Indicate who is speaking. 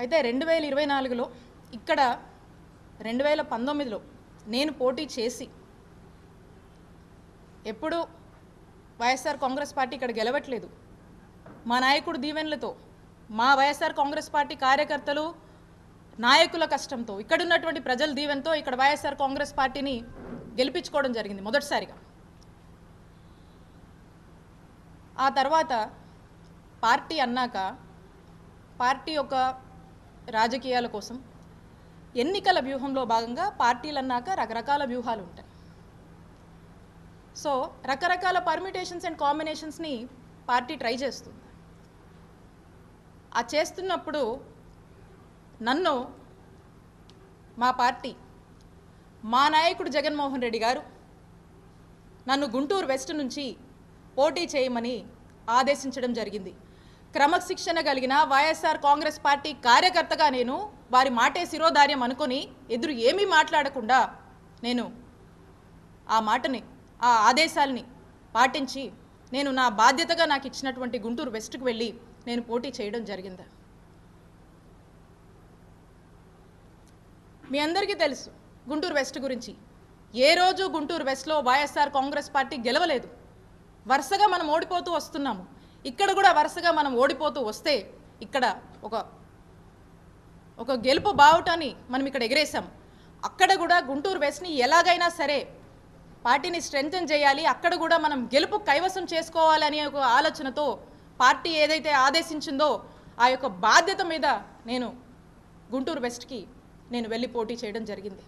Speaker 1: అయితే రెండు వేల ఇరవై నాలుగులో ఇక్కడ రెండు వేల పంతొమ్మిదిలో నేను పోటీ చేసి ఎప్పుడు వైఎస్ఆర్ కాంగ్రెస్ పార్టీ ఇక్కడ గెలవట్లేదు. మా నాయకుడు దీవెనలతో మా వైఎస్ఆర్ కాంగ్రెస్ పార్టీ కార్యకర్తలు నాయకుల కష్టంతో ఇక్కడున్నటువంటి ప్రజల దీవెనతో ఇక్కడ వైఎస్ఆర్ కాంగ్రెస్ పార్టీని గెలిపించుకోవడం జరిగింది మొదటిసారిగా. ఆ తర్వాత పార్టీ అన్నాక పార్టీ యొక్క రాజకీయాల కోసం ఎన్నికల వ్యూహంలో భాగంగా పార్టీలు అన్నాక రకరకాల వ్యూహాలు ఉంటాయి. సో రకరకాల పర్మిటేషన్స్ అండ్ కాంబినేషన్స్ని పార్టీ ట్రై చేస్తుంది. ఆ చేస్తున్నప్పుడు నన్ను మా పార్టీ మా నాయకుడు జగన్మోహన్ రెడ్డి గారు నన్ను గుంటూరు వెస్ట్ నుంచి పోటీ చేయమని ఆదేశించడం జరిగింది. క్రమశిక్షణ కలిగిన వైఎస్ఆర్ కాంగ్రెస్ పార్టీ కార్యకర్తగా నేను వారి మాటే శిరోధార్యం అనుకొని ఎదురు ఏమీ మాట్లాడకుండా నేను ఆ మాటని ఆ ఆదేశాల్ని పాటించి నేను నా బాధ్యతగా నాకు ఇచ్చినటువంటి గుంటూరు వెస్ట్కి వెళ్ళి నేను పోటీ చేయడం జరిగింది. మీ అందరికీ తెలుసు గుంటూరు వెస్ట్ గురించి. ఏ రోజు గుంటూరు వెస్ట్లో వైఎస్ఆర్ కాంగ్రెస్ పార్టీ గెలవలేదు. వరుసగా మనం ఓడిపోతూ వస్తున్నాము. ఇక్కడ కూడా వరుసగా మనం ఓడిపోతూ వస్తే ఇక్కడ ఒక ఒక గెలుపు బావుటాన్ని మనం ఇక్కడ ఎగరేసాం అక్కడ కూడా గుంటూరు వెస్ట్ని ఎలాగైనా సరే పార్టీని స్ట్రెంగ్తన్ చేయాలి అక్కడ కూడా మనం గెలుపు కైవసం చేసుకోవాలనే ఒక ఆలోచనతో పార్టీ ఏదైతే ఆదేశించిందో ఆ యొక్క బాధ్యత మీద నేను గుంటూరు వెస్ట్కి నేను వెళ్ళి పోటీ చేయడం జరిగింది.